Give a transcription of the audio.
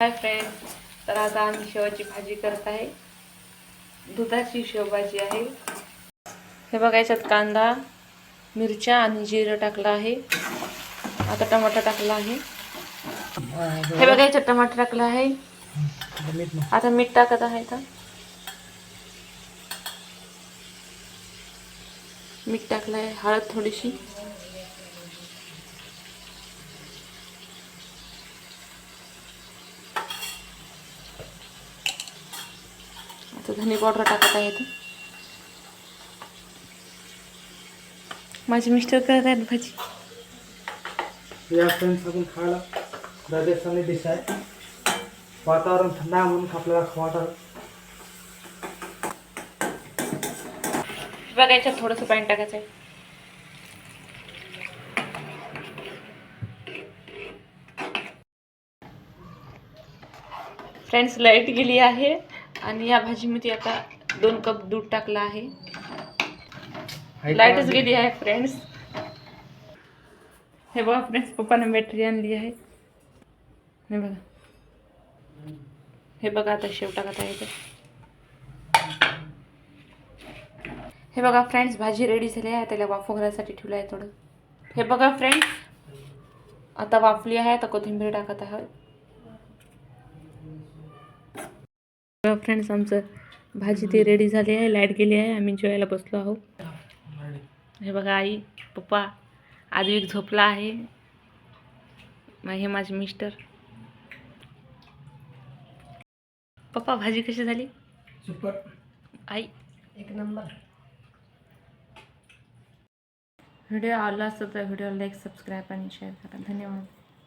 Hi friends तर आता आम्ही शेवाची भाजी करत आहे. दुधाची शेवभाजी आहे. हे बघा याच्यात कांदा मिरच्या आणि जिरं टाकलं आहे. आता टमाटर टाकलं आहे. हे बघा याच्यात टमाटर टाकलं आहे. आता मीठ टाकत आहे का मीठ टाकलं आहे हळद थोडीशी. आता धने पावडर टाकत आहे इथं माझे मिस्टर करत आहेत भाजी. या फ्रेंड्स आपण खायला राजस्थानी डिश आहे. वातावरण थंड आहे म्हणून आपल्याला वाटर बघा याच्यात थोडंसं पाणी टाकायचं आहे फ्रेंड्स लाइट गेली आहे. आणि या भाजीमध्ये आता दोन कप दूध टाकलं आहे. लाईटच गेली आहे फ्रेंड्स हे बघा फ्रेंड्स पप्पाने बॅटरी आणली आहे. हे बघा. हे बघा आता शेव टाकत आहे इथे. हे बघा फ्रेंड्स भाजी रेडी झाली आहे. त्याला वाफू घालायसाठी ठेवलं आहे थोडं. हे बघा फ्रेंड्स आता वाफली आहे आता कोथिंबीर टाकत आहे फ्रेंड्स आमचं भाजी ती रेडी झाली आहे लाइट गेली आहे आम्ही जेवायला बसलो आहोत. हे बघा आई पप्पा आद्विक झोपला आहे. हे माझे मिस्टर. पप्पा भाजी कशी झाली? सुपर आई. एक नंबर व्हिडिओ आवडला असेल तर व्हिडिओ लाईक सबस्क्राईब आणि शेअर करा. धन्यवाद.